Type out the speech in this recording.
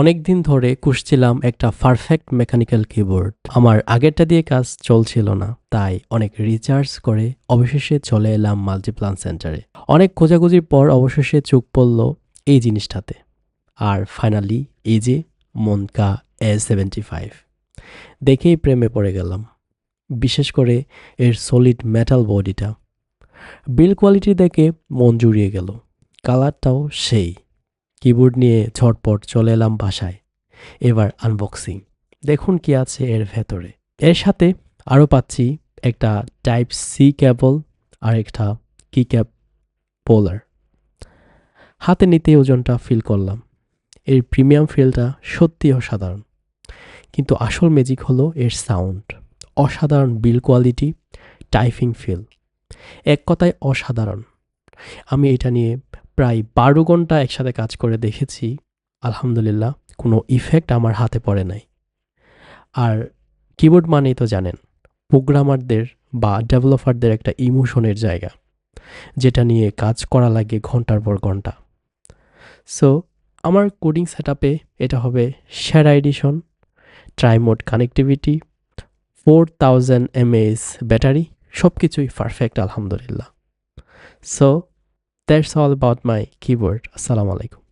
অনেক দিন ধরে খুঁজছিলাম একটা পারফেক্ট মেকানিক্যাল কিবোর্ড আমার আগেরটা দিয়ে কাজ চলছিল না, তাই অনেক রিচার্জ করে অবশেষে চলে এলাম মাল্টিপ্লান সেন্টারে অনেক খোঁজাখুঁজির পর অবশেষে চোখ পড়ল এই জিনিসটাতে। আর ফাইনালি এই যে মনকা এ সেভেন্টি ফাইভ দেখেই প্রেমে পড়ে গেলাম। বিশেষ করে এর সলিড মেটাল বডিটা বিল কোয়ালিটি দেখে মন জুড়িয়ে গেল। কালারটাও সেই। কিবোর্ড নিয়ে ঝটপট চলে এলাম বাসায়। এবার আনবক্সিং দেখুন কি আছে এর ভেতরে। এর সাথে আরও পাচ্ছি একটা টাইপ সি ক্যাবল আর একটা কি ক্যাপ পোলার হাতে নিতে ওজনটা ফিল করলাম। এর প্রিমিয়াম ফিলটা সত্যি অসাধারণ। কিন্তু আসল ম্যাজিক হলো এর সাউন্ড অসাধারণ বিল কোয়ালিটি টাইপিং ফিল এক কথায় অসাধারণ। আমি এটা নিয়ে প্রায় বারো ঘণ্টা একসাথে কাজ করে দেখেছি, আলহামদুলিল্লাহ, কোনো ইফেক্ট আমার হাতে পড়ে নাই। আর কিবোর্ড মানেই তো জানেন প্রোগ্রামারদের বা ডেভেলপারদের একটা ইমোশনের জায়গা, যেটা নিয়ে কাজ করা লাগে ঘণ্টার পর ঘণ্টা। সো আমার কোডিং সেট এটা হবে সেরা edition trimode connectivity four thousand mAh battery সব কিছুই পারফেক্ট আলহামদুলিল্লাহ। So that's all about my keyboard. Assalamu alaikum